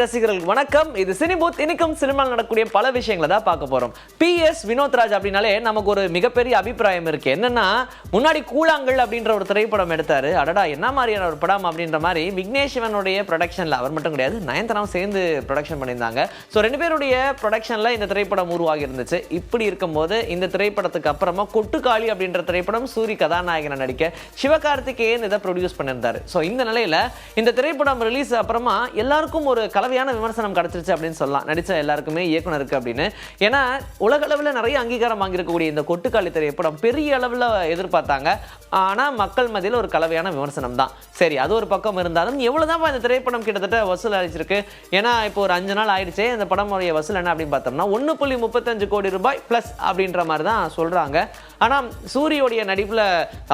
ரசிகர்கள் வணக்கம். இது சினிபூத் இன்னைக்கும் சினிமாவில் நடக்கூடிய பல விஷயங்களை தான் பார்க்க போறோம். பி எஸ் வினோத்ராஜ் அப்படின்னாலே நமக்கு ஒரு மிகப்பெரிய அபிப்பிராயம் இருக்கு. என்னன்னா முன்னாடி கூழாங்கல் அப்படின்ற ஒரு திரைப்படம் எடுத்தாரு. அடடா என்ன மாதிரியான ஒரு படம் அப்படின்ற மாதிரி விக்னேஷ் சிவனுடைய ப்ரொடக்ஷன்ல அவர் மட்டும் கிடையாது நயன்தாராவும் சேர்ந்து ப்ரொடக்ஷன் பண்ணியிருந்தாங்க. ஸோ ரெண்டு பேருடைய ப்ரொடக்ஷன்ல இந்த திரைப்படம் உருவாகி இருந்துச்சு இப்படி இருக்கும்போது இந்த திரைப்படத்துக்கு அப்புறமா கொட்டுக்காளி அப்படின்ற திரைப்படம் சூரி கதாநாயகனை நடிக்க சிவகார்த்திகேயன் இதை ப்ரொடியூஸ் பண்ணியிருந்தாரு. ஸோ இந்த நிலையில இந்த திரைப்படம் ரிலீஸ் அப்புறமா எல்லாருக்கும் ஒரு கல கலவையான விமர்சனம் கிடைச்சிருச்சு அப்படின்னு சொல்லலாம். நடித்த எல்லாருக்குமே இயக்குனருக்கு அப்படின்னு. ஏன்னா உலக அளவில் நிறைய அங்கீகாரம் வாங்கியிருக்கக்கூடிய இந்த கொட்டுக்காளி திரைப்படம் பெரிய அளவில் எதிர்பார்த்தாங்க. ஆனால் மக்கள் மத்தியில் ஒரு கலவையான விமர்சனம் தான். சரி அது ஒரு பக்கம் இருந்தாலும் எவ்வளோதான் இந்த திரைப்படம் கிட்டத்தட்ட வசூல் அளிச்சிருக்கு ஏன்னா இப்போ ஒரு அஞ்சு நாள் ஆயிடுச்சு இந்த படமுடைய வசூல் என்ன அப்படின்னு பார்த்தோம்னா ஒன்று புள்ளி முப்பத்தஞ்சு கோடி ரூபாய் ப்ளஸ் அப்படின்ற மாதிரி தான் சொல்கிறாங்க ஆனால் சூரியோடைய நடிப்பில்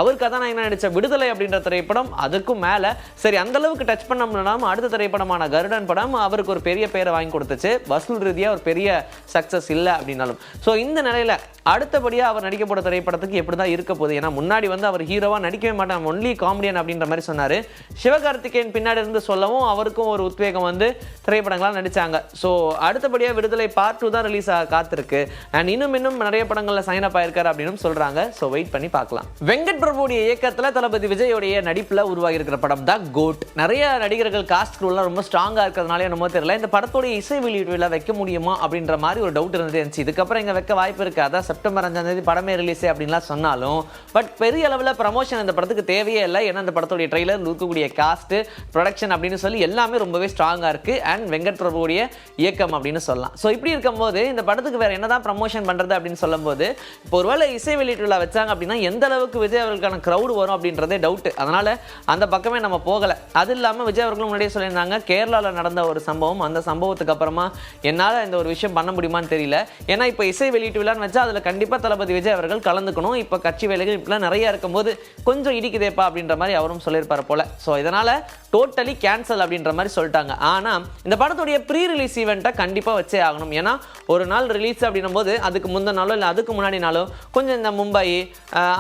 அவர் கதாநாயகனா நடித்த விடுதலை அப்படின்ற திரைப்படம் அதுக்கும் மேலே. சரி அந்த அளவுக்கு டச் பண்ணோம்னா அடுத்த திரைப்படமான கருடன் படம் அவருக்கு ஒரு பெரிய பேரை வாங்கி கொடுத்துச்சு. வசூல் ரீதியாக ஒரு பெரிய சக்ஸஸ் இல்லை அப்படின்னாலும். ஸோ இந்த நிலையில் அடுத்தபடியாக அவர் நடிக்க போகிற திரைப்படத்துக்கு எப்படி தான் இருக்க போகுது? ஏன்னா முன்னாடி வந்து அவர் ஹீரோவாக நடிக்கவே மாட்டான். ஒன்லி காமெடியன் அப்படின்ற மாதிரி சொன்னார். சிவகார்த்திகேயன் பின்னாடி இருந்து சொல்லவும் அவருக்கும் ஒரு உத்வேகம் வந்து திரைப்படங்களாக நடித்தாங்க ஸோ அடுத்தபடியாக விடுதலை பார்ட் டூ தான் ரிலீஸ் ஆக காத்திருக்கு. அண்ட் இன்னும் இன்னும் நிறைய படங்களில் சைன் அப் ஆயிருக்காரு அப்படின்னு சொல்கிறாங்க ஸோ வெயிட் பண்ணி பார்க்கலாம். வெங்கட் பிரபுடைய இயக்கத்தில் தளபதி விஜயோடைய நடிப்பில் உருவாகி இருக்கிற படம் தான் கோட் நிறைய நடிகர்கள் காஸ்ட் குரூலாம் ரொம்ப ஸ்ட்ராங்காக இருக்கிறதுனால என்னமோ தெரியல. இந்த படத்தோட இசை வெளியீட்டு விழா வைக்க முடியுமா அப்படின்ற மாதிரி ஒரு டவுட் இருந்தது இருந்துச்சு. இதுக்கப்புறம் இங்கே வைக்க வாய்ப்பு இருக்கு. செப்டம்பர் அஞ்சாம் தேதி படமே ரிலீஸ் அப்படின்லாம் சொன்னாலும் பட் பெரிய அளவில் ப்ரமோஷன் இந்த படத்துக்கு தேவையே இல்லை. ஏன்னா இந்த படத்துடைய ட்ரெய்லர் இருக்கக்கூடிய காஸ்ட் ப்ரொடக்ஷன் அப்படின்னு சொல்லி எல்லாமே ரொம்பவே ஸ்ட்ராங்காக இருக்குது அண்ட் வெங்கட் பிரபுடைய இயக்கம் அப்படின்னு சொல்லலாம். ஸோ இப்படி இருக்கும்போது இந்த படத்துக்கு வேறு என்ன தான் ப்ரமோஷன் பண்ணுறது அப்படின்னு சொல்லும்போது இப்போ ஒருவேளை இசை திருநெல்வேலி விழா வச்சாங்க அப்படின்னா எந்த அளவுக்கு விஜய் அவர்களுக்கான க்ரௌடு வரும் அப்படின்றதே டவுட்டு அதனால் அந்த பக்கமே நம்ம போகலை. அது இல்லாமல் விஜய் அவர்களும் முன்னாடியே சொல்லியிருந்தாங்க கேரளாவில் நடந்த ஒரு சம்பவம் அந்த சம்பவத்துக்கு அப்புறமா என்னால் இந்த ஒரு விஷயம் பண்ண முடியுமான்னு தெரியல. ஏன்னா இப்போ இசை வெளியீட்டு விழான்னு வச்சா அதில் கண்டிப்பாக தளபதி விஜய் அவர்கள் கலந்துக்கணும். இப்போ கட்சி வேலைகள் இப்படிலாம் நிறையா இருக்கும்போது கொஞ்சம் இடிக்குதேப்பா அப்படின்ற மாதிரி அவரும் சொல்லியிருப்பார் போல். ஸோ இதனால் டோட்டலி கேன்சல் அப்படின்ற மாதிரி சொல்லிட்டாங்க. ஆனால் இந்த படத்துடைய ப்ரீ ரிலீஸ் ஈவெண்ட்டை கண்டிப்பாக வச்சே ஆகணும். ஏன்னா ஒரு நாள் ரிலீஸ் அப்படின்னும் போது அதுக்கு முந்தின நாளோ இல்லை அதுக்கு முன்னாடி நாளோ கொஞ்சம் இந்த மும்பை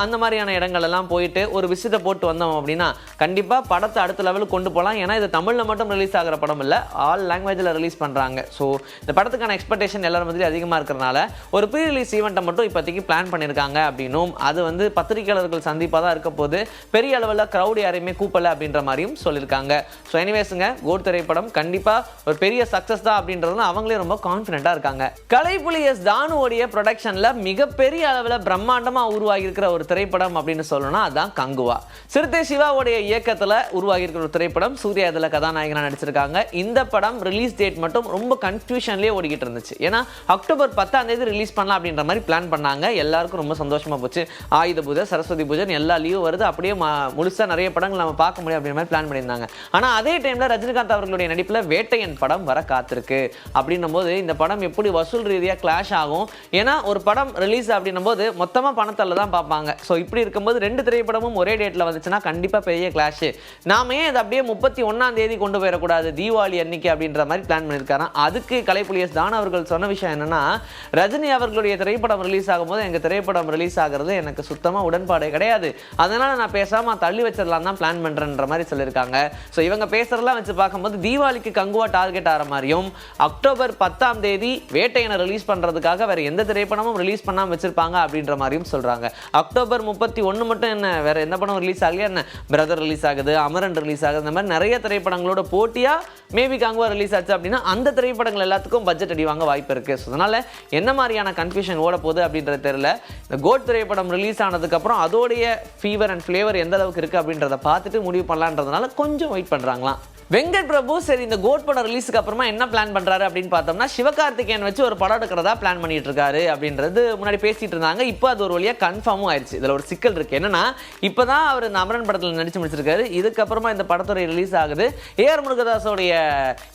அந்த மாதிரியான இடங்கள் எல்லாம் போயிட்டு ஒரு விசிட்டை போட்டு வந்தோம் அப்படின்னா கண்டிப்பாக படத்தை அடுத்த லெவலுக்கு கொண்டு போகலாம். ஏன்னா இது தமிழில் மட்டும் ரிலீஸ் ஆகிற படம் இல்லை. ஆல் லாங்குவேஜில் ரிலீஸ் பண்ணுறாங்க ஸோ இந்த படத்துக்கான எக்ஸ்பெக்டேஷன் எல்லாரும் வந்து அதிகமாக இருக்கிறனால ஒரு ப்ரீ ரிலீஸ் ஈவெண்ட்டை மட்டும் இப்போதைக்கு பிளான் பண்ணியிருக்காங்க அப்படின்னும் அது வந்து பத்திரிகையாளர்கள் சந்திப்பாக தான் இருக்க போது பெரிய அளவில் க்ரௌட் யாரையுமே கூப்பலை அப்படின்ற மாதிரியும் சொல்லியிருக்காங்க. ஸோ எனிவேஸுங்க கோட் திரைப்படம் கண்டிப்பாக ஒரு பெரிய சக்ஸஸ் தான் அப்படின்றது அவங்களே ரொம்ப கான்ஃபிடென்ட்டாக இருக்காங்க. கலைப்புலி எஸ் தானுவோடைய ப்ரொடக்ஷனில் மிகப்பெரிய அளவில் பிரம்மாண்டமாக உருவாகி இருக்கிற ஒரு திரைப்படம் அப்படின்னு சொல்லணும்னா அதுதான் கங்குவா. சிறுத்தை சிவாவுடைய இயக்கத்தில் உருவாகி இருக்கிற ஒரு திரைப்படம். சூர்யா இதில் கதாநாயகனாக நடிச்சிருக்காங்க. இந்த படம் ரிலீஸ் டேட் மட்டும் ரொம்ப கன்ஃபியூஷன்லேயே ஓடிக்கிட்டு இருந்துச்சு. ஏன்னா அக்டோபர் பத்தாம் தேதி ரிலீஸ் பண்ணலாம் அப்படின்ற மாதிரி பிளான் பண்ணாங்க. எல்லாருக்கும் ரொம்ப சந்தோஷமாக போச்சு. ஆயுத பூஜை சரஸ்வதி பூஜை எல்லா லீவ் வருது. அப்படியே முழுசாக நிறைய படங்கள் நம்ம பார்க்க முடியும் அப்படின்ற மாதிரி பிளான் பண்ணியிருந்தாங்க. ஆனால் அதே டைமில் ரஜினிகாந்த் அவர்களுடைய நடிப்பில் வேட்டையன் படம் வர காத்திருக்கு. அப்படின்னும் போது இந்த படம் எப்படி வசூல் ரீதியாக கிளாஷ் ஆகும்? ஏன்னா ஒரு படம் ரிலீஸ் அப்படின்னும் போது மொத்தமாக மொத்தமா பணத்தில் தான் பார்ப்பாங்க. ஸோ இப்படி இருக்கும்போது ரெண்டு திரைப்படமும் ஒரே டேட்டில் வந்துச்சுன்னா கண்டிப்பாக பெரிய கிளாஷு நாம ஏன் இதை அப்படியே முப்பத்தி ஒன்றாம் தேதி கொண்டு போயிடக்கூடாது? தீபாவளி அன்னைக்கு அப்படின்ற மாதிரி பிளான் பண்ணியிருக்காராம் அதுக்கு கலைப்புலியஸ் தான அவர்கள் சொன்ன விஷயம் என்னென்னா ரஜினி அவர்களுடைய திரைப்படம் ரிலீஸ் ஆகும்போது எங்கள் திரைப்படம் ரிலீஸ் ஆகிறது எனக்கு சுத்தமாக உடன்பாடே கிடையாது. அதனால் நான் பேசாமல் தள்ளி வச்சிடலாம் தான் பிளான் பண்ணுறேன்ற மாதிரி சொல்லியிருக்காங்க. ஸோ இவங்க பேசுகிறதெல்லாம் வச்சு பார்க்கும்போது தீபாவளிக்கு கங்குவா டார்கெட் ஆகிற மாதிரியும் அக்டோபர் பத்தாம் தேதி வேட்டையனை ரிலீஸ் பண்ணுறதுக்காக வேறு எந்த திரைப்படமும் ரிலீஸ் பண்ணாமல் வச்சிருப்பாங்க அப்படின்ற மாதிரியும் சொல்றாங்க. அக்டோபர் முப்பத்தி ஒன்று மட்டும் என்ன வேற எந்த படம் ரிலீஸ் ஆகலையா என்ன? பிரதர் ரிலீஸ் ஆகுது அமரன் ரிலீஸ் ஆகுது இந்த மாதிரி நிறைய திரைப்படங்களோட போட்டியா மேபி காங்குவா ரிலீஸ் ஆச்சு அப்படின்னா அந்த திரைப்படங்கள் எல்லாத்துக்கும் பட்ஜெட் அடிவாங்க வாய்ப்பு இருக்கு. ஸோ அதனால என்ன மாதிரியான கன்ஃபியூஷன் ஓட போகுது அப்படின்றது தெரியல. இந்த கோட் திரைப்படம் ரிலீஸ் ஆனதுக்கப்புறம் அதோடைய ஃபீவர் அண்ட் ஃப்ளேவர் எந்த அளவுக்கு இருக்கு அப்படின்றத பார்த்துட்டு முடிவு பண்ணலான்றதுனால கொஞ்சம் வெயிட் பண்ணுறாங்களாம் வெங்கட் பிரபு சரி இந்த கோட் படம் ரிலீஸுக்கு அப்புறமா என்ன பிளான் பண்றாரு அப்படின்னு பார்த்தோம்னா சிவகார்த்திகேயன் வச்சு ஒரு படம் எடுக்கிறதா பிளான் பண்ணிட்டு இருக்காரு அப்படின்றது முன்னாடி பேசிட்டு இருந்தாங்க. இப்போ அது ஒரு வழியாக கன்ஃபார்மும் ஆயிடுச்சு இதில் ஒரு சிக்கல் இருக்கு. என்னன்னா இப்பதான் அவர் இந்த அமரன் படத்தில் நடிச்சு முடிச்சிருக்காரு. இதுக்கப்புறமா இந்த படத்துறை ரிலீஸ் ஆகுது. ஏஆர் முருகதாஸோடைய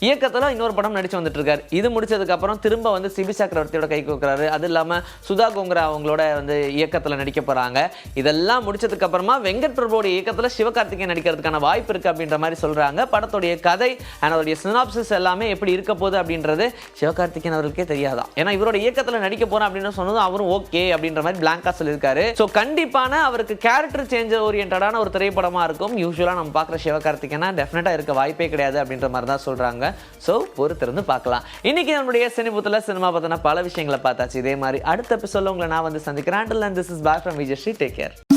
இயக்கத்துல இன்னொரு படம் நடிச்சு வந்துட்டு இருக்காரு இது முடிச்சதுக்கப்புறம் திரும்ப வந்து சிபி சக்கரவர்த்தியோட கை கோக்குறாரு. அது இல்லாம சுதா கோங்கரா அவங்களோட வந்து இயக்கத்தில் நடிக்க போறாங்க. இதெல்லாம் முடிச்சதுக்கு அப்புறமா வெங்கட் பிரபுவோட இயக்கத்துல சிவகார்த்திகேயன் நடிக்கிறதுக்கான வாய்ப்பு இருக்கு அப்படின்ற மாதிரி சொல்றாங்க. படத்துடைய கதை அண்ட் அதோடைய சினாப்சிஸ் எல்லாமே எப்படி இருக்க போகுது அப்படின்றது சிவகார்த்திகேயன் அவர்களுக்கே தெரியாதான். ஏன்னா இவரோட இயக்கத்தில் நடிக்க போகிறேன் அப்படின்னு சொன்னதும் அவரும் ஓகே அப்படின்ற மாதிரி பிளாங்க் ஃப்ராங்கா சொல்லியிருக்காரு. ஸோ கண்டிப்பான அவருக்கு கேரக்டர் சேஞ்ச் ஓரியன்டான ஒரு திரைப்படமா இருக்கும். யூஸ்வலாக நம்ம பார்க்குற சிவகார்த்திகேனா டெஃபினட்டாக இருக்க வாய்ப்பே கிடையாது அப்படின்ற மாதிரி தான் சொல்கிறாங்க ஸோ பொறுத்திருந்து பார்க்கலாம். இன்னைக்கு நம்மளுடைய சினிபுத்தில் சினிமா பத்தின பல விஷயங்களை பார்த்தாச்சு. இதே மாதிரி அடுத்த எபிசோட உங்களை நான் வந்து சந்திக்கிறேன். This is back from Vijay Sri take care